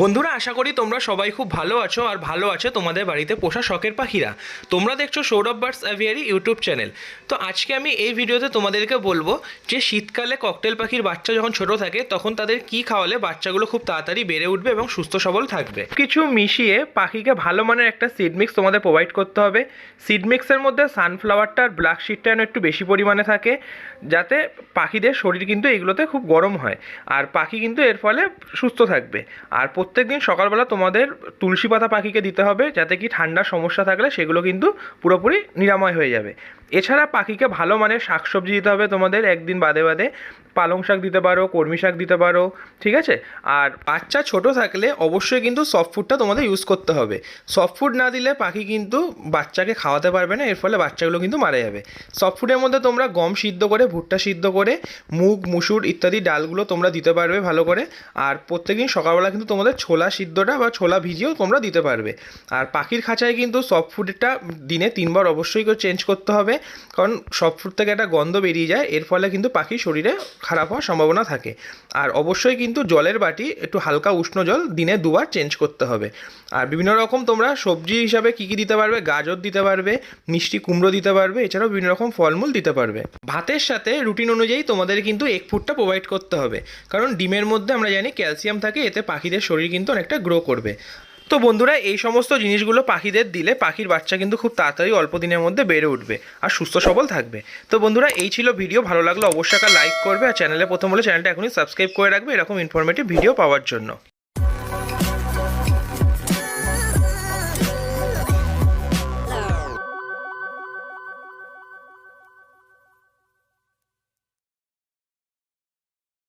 বন্ধুরা, আশা করি তোমরা সবাই খুব ভালো আছো আর ভালো আছে তোমাদের বাড়িতে পোষা শখের পাখিরা। তোমরা দেখছ Sourav birds aviary YouTube channel. তো আজকে আমি এই ভিডিওতে তোমাদেরকে বলব যে, শীতকালে ককটেল পাখির বাচ্চা যখন ছোট থাকে, তখন তাদের কি খাওয়ালে বাচ্চাগুলো খুব তাড়াতাড়ি বেড়ে উঠবে এবং সুস্থ সবল থাকবে। কিছু মিশিয়ে পাখিকে ভালো মানের একটা সিড মিক্স তোমাদের প্রোভাইড করতে হবে। সিড মিক্সের মধ্যে সানফ্লাওয়ারটা আর ব্ল্যাক শিটটা যেন একটু বেশি পরিমাণে থাকে, যাতে পাখিদের শরীর কিন্তু এগুলোতে খুব গরম হয়। আর পাখি কিন্তু এর ফলে সুস্থ থাকবে। আর প্রত্যেক দিন সকালবেলা তোমাদের তুলসী পাতা পাখিকে দিতে হবে যাতে কি ঠান্ডার সমস্যা থাকলে সেগুলো কিন্তু পুরোপুরি নিরাময় হয়ে যাবে। এছাড়া পাখিকে ভালো মানের শাকসবজি দিতে হবে তোমাদের একদিন বাদে বাদে। পালং শাক দিতে পারো কর্মী শাক দিতে পারো, ঠিক আছে? আর বাচ্চা ছোট থাকলে অবশ্যই কিন্তু সফট ফুডটা তোমাদের ইউজ করতে হবে। সফট ফুড না দিলে পাখি কিন্তু বাচ্চাকে খাওয়াতে পারবে না, এর ফলে বাচ্চাগুলো কিন্তু মারা যাবে। সফট ফুডের মধ্যে তোমরা গম সিদ্ধ করে, ভুট্টা সিদ্ধ করে, মুগ, মুসুর ইত্যাদি ডালগুলো তোমরা দিতে পারবে ভালো করে। আর প্রত্যেকদিন সকালবেলা কিন্তু তোমাদের ছোলা সিদ্ধটা বা ছোলা ভিজিয়েও তোমরা দিতে পারবে। আর পাখির খাঁচায় কিন্তু সফট ফুডটা দিনে তিনবার অবশ্যই করে চেঞ্জ করতে হবে। কারণ সব ফুড থেকে একটা গন্ধ বেরিয়ে যায়, এর ফলে কিন্তু পাখির শরীরে খারাপ হওয়ার সম্ভাবনা থাকে। আর অবশ্যই কিন্তু জলের বাটি, একটু হালকা উষ্ণ জল দিনে দুবার চেঞ্জ করতে হবে। আর বিভিন্ন রকম তোমরা সবজি হিসাবে কী কী দিতে পারবে? গাজর দিতে পারবে, মিষ্টি কুমড়ো দিতে পারবে, এছাড়াও বিভিন্ন রকম ফলমূল দিতে পারবে। ভাতের সাথে রুটিন অনুযায়ী তোমাদের কিন্তু এক ফুটটা প্রোভাইড করতে হবে। কারণ ডিমের মধ্যে আমরা জানি ক্যালসিয়াম থাকে, এতে পাখিদের শরীর কিন্তু অনেকটা গ্রো করবে। তো বন্ধুরা, এই সমস্ত জিনিসগুলো পাখিদের দিলে পাখির বাচ্চা কিন্তু খুব তাড়াতাড়ি অল্প দিনের মধ্যে বেড়ে উঠবে আর সুস্থ সবল থাকবে। তো বন্ধুরা, এই ছিল ভিডিও, ভালো লাগলে অবশ্যই লাইক করবে আর চ্যানেলে প্রথম হলে চ্যানেলটা এখনই সাবস্ক্রাইব করে রাখবে এরকম ইনফরমেটিভ ভিডিও পাওয়ার জন্য।